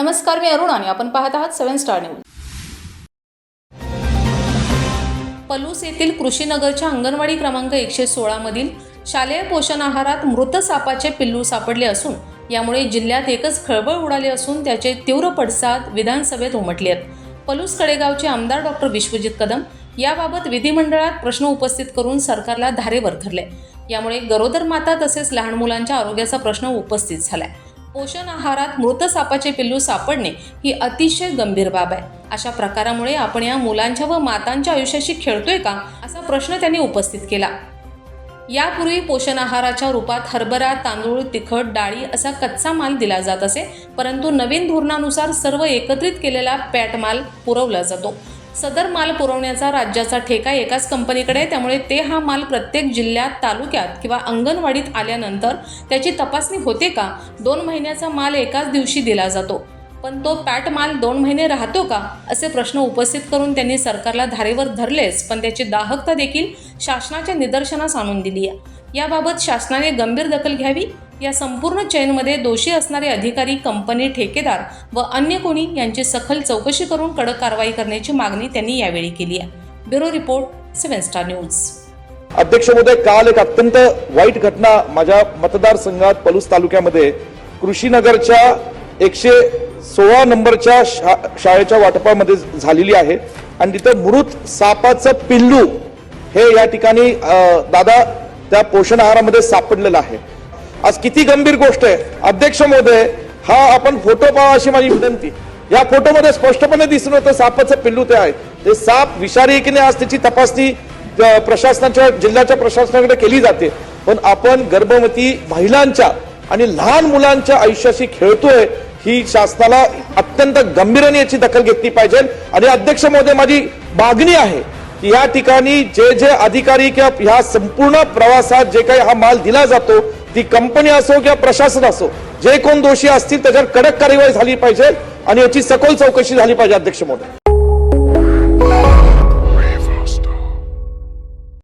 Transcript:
नमस्कार मी अरुण आणि आपण पाहत आहात सेव्हन स्टार न्यूज. पलूस येथील कृषीनगरच्या अंगणवाडी क्रमांक एकशे सोळामधील शालेय पोषण आहारात मृत सापाचे पिल्लू सापडले असून यामुळे जिल्ह्यात एकच खळबळ उडाली असून त्याचे तीव्र पडसाद विधानसभेत उमटले आहेत. पलूस कडेगावचे आमदार डॉक्टर विश्वजित कदम याबाबत विधिमंडळात प्रश्न उपस्थित करून सरकारला धारेवर धरले. यामुळे गरोदर माता तसेच लहान मुलांच्या आरोग्याचा प्रश्न उपस्थित झाला आहे पोषण आहारात मृत सापाचे पिल्लू सापडणे ही अतिशय गंभीर बाब आहे. अशा प्रकारामुळे आपण या मुलांच्या व मातांच्या आयुष्याशी खेळतोय का? असा प्रश्न त्यांनी उपस्थित केला. यापूर्वी पोषण आहाराच्या रूपात हरभरा तांदूळ तिखट डाळी असा कच्चा माल दिला जात असे परंतु नवीन धोरणानुसार सर्व एकत्रित केलेला पॅट माल पुरवला जातो. सदर माल पुरवण्याचा राज्याचा ठेका एकाच कंपनीकडे आहे त्यामुळे ते हा माल प्रत्येक जिल्ह्यात तालुक्यात किंवा अंगणवाडीत आल्यानंतर त्याची तपासणी होते का? दोन महिन्याचा माल एकाच दिवशी दिला जातो. पण तो पॅट माल दोन महिने राहतो का? असे प्रश्न उपस्थित करून त्यांनी सरकारला धारेवर धरलेच पण त्याची दाहकता देखील शासनाच्या निदर्शनास आणून दिली आहे. याबाबत शासनाने गंभीर दखल घ्यावी या संपूर्ण चेनमध्ये दोषी असणारे अधिकारी कंपनी ठेकेदार व अन्य कोणी यांची सखल चौकशी करून कडक कारवाई करण्याची मागणी त्यांनी यावेळी केली आहे. Bureau report seven star news. अध्यक्ष महोदय काल एक अत्यंत वाईट घटना माझ्या मतदारसंघात पलूस तालुक्यामध्ये कृषीनगरच्या एकशे सोळा नंबरच्या शा शाळेच्या वाटपामध्ये झालेली आहे. आणि तिथं मृत सापाचं पिल्लू हे या ठिकाणी दादा त्या पोषण आहारामध्ये सापडलेलं आहे. आज किती गंभीर गोष्ट आहे. अध्यक्ष महोदय हा आपण फोटो पाहा अशी माझी विनंती. या फोटोमध्ये स्पष्टपणे दिसून होतं सापाचं पिल्लू ते आहे. ते साप विषारी आहे की नाही आज त्याची तपासणी प्रशासनाच्या जिल्ह्याच्या प्रशासनाकडे केली जाते. पण आपण गर्भवती महिलांच्या आणि लहान मुलांच्या आयुष्याशी खेळतोय ही शासनाला अत्यंत गंभीराने याची दखल घेतली पाहिजे. आणि अध्यक्ष महोदय माझी मागणी आहे की या ठिकाणी जे जे अधिकारी किंवा ह्या संपूर्ण प्रवासात जे काही हा माल दिला जातो ती कंपनी असो किंवा प्रशासन असो जे कोण दोषी असतील त्याच्यावर कडक कार्यवाही झाली पाहिजे आणि याची सखोल चौकशी झाली पाहिजे अध्यक्ष मोदी